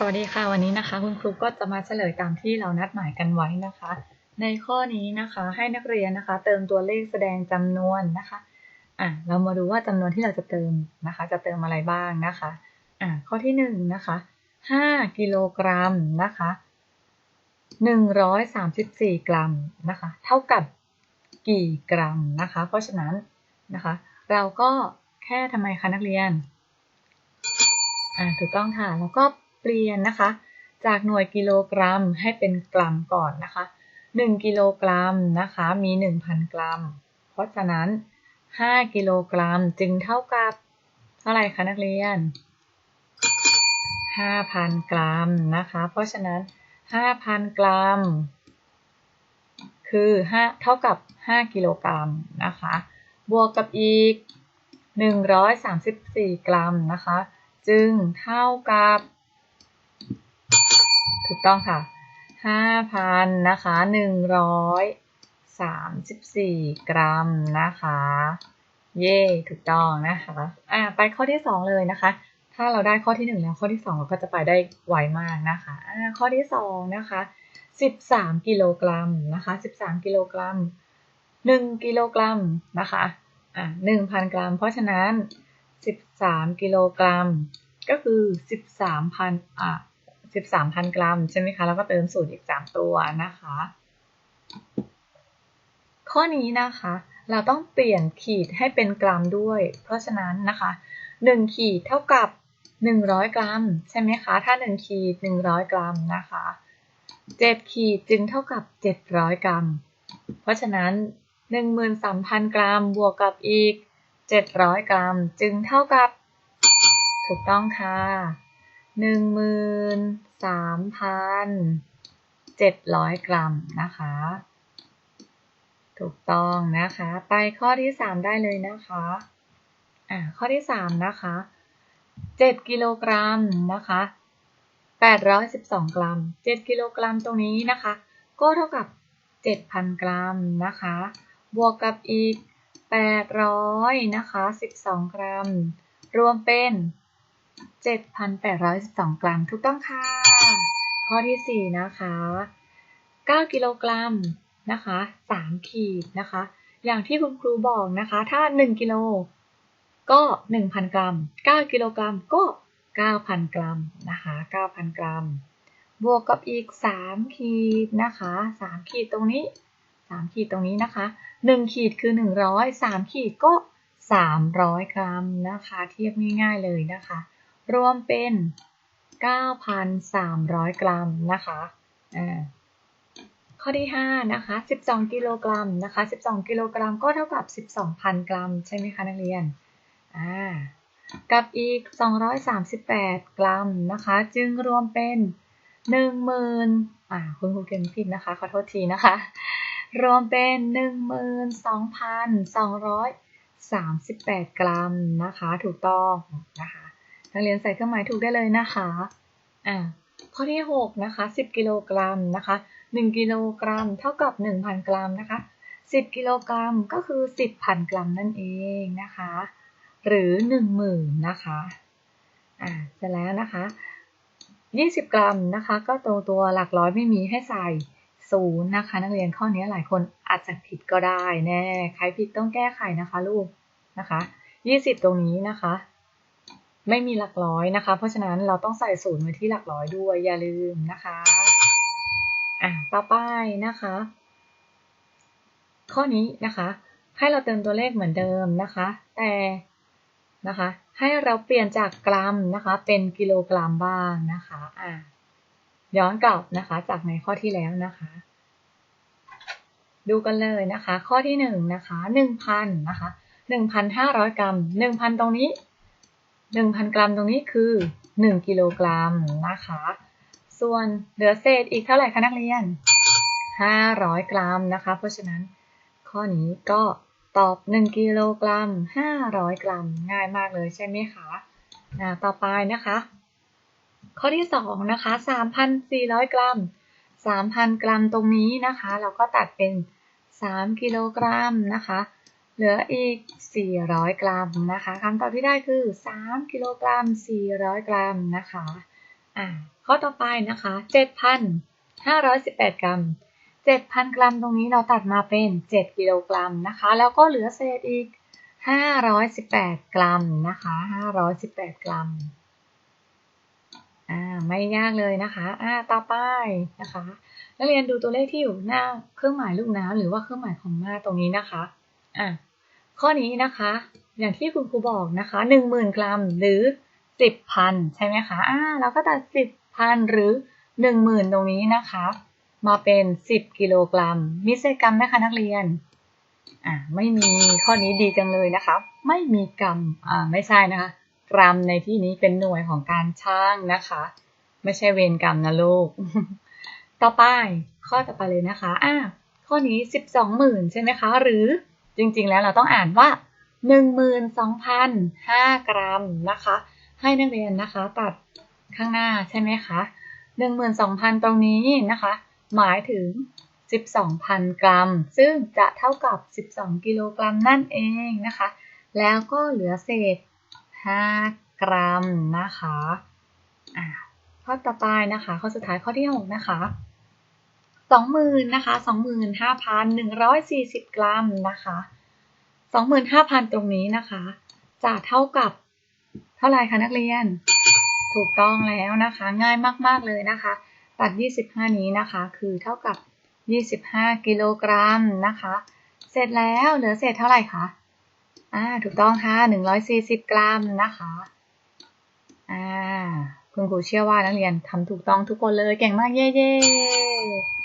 สวัสดีค่ะวันนี้นะคะ คุณครูก็จะมาเฉลยตามที่เรานัดหมายกันไว้นะคะ ในข้อนี้นะคะให้นักเรียนนะคะ เติมตัวเลขแสดงจำนวนนะคะอะเรามาดูว่าจำนวนที่เราจะเติมนะคะ จะเติมอะไรบ้างนะคะอะข้อที่หนึ่งนะคะห้ากิโลกรัมนะคะหนึ่งร้อยสามสิบสี่กรัมนะคะ เท่ากับกี่กรัมนะคะ เพราะฉะนั้นนะคะ เราก็แค่ทำไมคะนักเรียนอ่าถูกต้องค่ะแล้วก็ เปลี่ยนนะคะ จากหน่วยกิโลกรัมให้เป็นกรัมก่อนนะคะ 1 กิโลกรัมนะคะมี 1,000 กรัม เพราะฉะนั้น 5 กิโลกรัมจึงเท่ากับ เท่าไหร่คะนักเรียน 5,000 กรัมนะคะ เพราะฉะนั้น 5,000 กรัม คือ5เท่ากับ 5 กิโลกรัมนะคะ บวกกับอีก 134 กรัมนะคะ จึงเท่ากับ ถูกต้องค่ะห้าพันนะคะหนึ่งร้อยสามสิบสี่กรัมนะคะ เย่ถูกต้องนะคะอ่าไปข้อที่สองเลยนะคะ ถ้าเราได้ข้อที่หนึ่งแล้วข้อที่สองเราก็จะไปได้ไวมากนะคะอ่าข้อที่สองนะคะสิบสามกิโลกรัมนะคะสิบสามกิโลกรัมหนึ่งกิโลกรัมนะคะอ่าหนึ่งพันกรัม เพราะฉะนั้นสิบสามกิโลกรัม ก็คือสิบสามพันอ่า 13,000 กรัม ใช่ไหมคะ แล้วก็เติมสูตรอีก 3 ตัวนะคะ ข้อนี้นะคะ เราต้องเปลี่ยนขีดให้เป็นกรัมด้วย เพราะฉะนั้นนะคะ 1 ขีดเท่ากับ 100 กรัม ใช่ไหมคะ ถ้า 1 ขีด 100 กรัมนะคะ 7 ขีดจึงเท่ากับ 700 กรัม เพราะฉะนั้น 13,000 กรัม บวกกับอีก 700 กรัม จึงเท่ากับถูกต้องค่ะ หนึ่งหมื่นสามพันเจ็ดร้อยกรัมนะคะ ถูกต้องนะคะ ไปข้อที่สามได้เลยนะคะอ่าข้อที่สามนะคะเจ็ดกิโลกรัมนะคะแปดร้อยสิบสองกรัมเจ็ดกิโลกรัมตรงนี้นะคะ ก็เท่ากับเจ็ดพันกรัมนะคะ บวกกับอีกแปดร้อยนะคะสิบสองกรัม รวมเป็น 7,812 กรัมถูกต้องค่ะ ข้อที่ 4 นะคะ 9 กิโลกรัมนะคะ3ขีดนะคะ อย่างที่คุณครูบอกนะคะ ถ้า 1 กิโลก็ 1,000 กรัม 9 กิโลกรัมก็ 9,000 กรัมนะคะ 9,000 กรัม บวกกับอีก 3 ขีดนะคะ 3 ขีดตรงนี้ 3 ขีดตรงนี้นะคะ 1 ขีดคือ 100 3 ขีดก็ 300 กรัมนะคะ เทียบง่ายๆเลยนะคะ รวมเป็น 9,300 กรัมนะคะข้อที่ 5 นะคะ 12 กิโลกรัมนะคะ 12 กิโลกรัมก็เท่ากับ 12,000 กรัม ใช่ไหมคะนักเรียน อ่า กับอีก 238 กรัมนะคะ จึงรวมเป็น 10,000อ่า คุณครูเขียนผิดนะคะ ขอโทษทีนะคะ รวมเป็น 12,238 กรัมนะคะ ถูกต้องนะคะ นักเรียนใส่เครื่องหมายถูกได้เลยนะคะอ่าข้อที่6นะคะ10กิโลกรัมนะคะ1กิโลกรัมเท่ากับ 1,000 กรัมนะคะ10กิโลกรัมก็คือ 10,000กรัมนั่นเองนะคะ หรือ 10,000นะคะอ่าเสร็จแล้วนะคะ 20 กรัมนะคะ ก็ตัวตัวหลักร้อยไม่มีให้ใส่ศูนย์นะคะ นักเรียนข้อนี้หลายคนอาจจะผิดก็ได้แน่ใครผิดต้องแก้ไขนะคะลูกนะคะ 20 ตรงนี้นะคะ ไม่มีหลักร้อยนะคะ เพราะฉะนั้นเราต้องใส่ศูนย์ไว้ที่หลักร้อยด้วยอย่าลืมนะคะอะต่อไปนะคะ ข้อนี้นะคะ ให้เราเติมตัวเลขเหมือนเดิมนะคะ แต่นะคะให้เราเปลี่ยนจากกรัมนะคะ เป็นกิโลกรัมบ้างนะคะอะย้อนกลับนะคะ จากในข้อที่แล้วนะคะ ดูกันเลยนะคะ ข้อที่หนึ่งนะคะหนึ่งพันนะคะหนึ่งพันห้าร้อยกรัมหนึ่งพันตรงนี้ 1,000 กรัมตรงนี้คือ 1 กิโลกรัมนะคะ ส่วนเหลือเศษอีกเท่าไหร่คะนักเรียน 500 กรัมนะคะ เพราะฉะนั้นข้อนี้ก็ตอบ 1 กิโลกรัม 500 กรัม ง่ายมากเลยใช่ไหมคะต่อไปนะคะ ข้อที่ 2 นะคะ 3,400 กรัม 3,000 กรัมตรงนี้นะคะ เราก็ตัดเป็น 3 กิโลกรัมนะคะ เหลืออีก 400 กรัมนะคะคำตอบที่ได้คือ 3 กิโลกรัม 400 กรัมนะคะอ่าข้อต่อไปนะคะ 7,518 กรัม 7,000 กรัมตรงนี้เราตัดมาเป็น 7 กิโลกรัมนะคะ แล้วก็เหลือเศษอีก 518 กรัมนะคะ 518 กรัมอ่าไม่ยากเลยนะคะอ่าต่อไปนะคะนักเรียนดูตัวเลขที่อยู่หน้าเครื่องหมายลูกน้ำหรือว่าเครื่องหมายคอมมาตรงนี้นะคะอ่า ข้อนี้นะคะ อย่างที่คุณครูบอกนะคะ10,000 กรัมหรือ 10,000 ใช่ไหมคะอ่าเราก็ตัด 10,000 หรือ 10,000 ตรงนี้นะคะ มาเป็น 10 กิโลกรัมมีเศษกรัมไหมคะนักเรียนอ่าไม่มีข้อนี้ดีจังเลยนะคะ ไม่มีกรัมอ่าไม่ใช่นะคะ กรัมในที่นี้เป็นหน่วยของการช่างนะคะ ไม่ใช่เวรกรรมนะลูกต่อไปข้อต่อไปเลยนะคะอ่าข้อนี้ 12,000 ใช่ไหมคะ หรือ จริงๆ แล้วเราต้องอ่านว่า 12,005 กรัมนะคะ ให้นักเรียนนะคะตัดข้างหน้าใช่ไหมคะ 12,000 ตรงนี้นะคะ หมายถึง 12,000 กรัม ซึ่งจะเท่ากับ 12 กิโลกรัมนั่นเองนะคะ แล้วก็เหลือเศษ 5 กรัมนะคะข้อต่อไปนะคะ ข้อสุดท้ายข้อที่ 6 นะคะ 20,000นะคะ25,140 กรัมนะคะ25,000 ตรงนี้นะคะ จะเท่ากับเท่าไรคะนักเรียน ถูกต้องแล้วนะคะ ง่ายมากๆเลยนะคะ ตัด 25 นี้นะคะ คือเท่ากับ 25 กิโลกรัมนะคะ เสร็จแล้วเหลือเศษเท่าไหร่คะอ่าถูกต้องค่ะ 140 กรัมนะคะอ่าคุณครูเชื่อว่านักเรียนทำถูกต้องทุกคนเลยเก่งมากเย้ๆ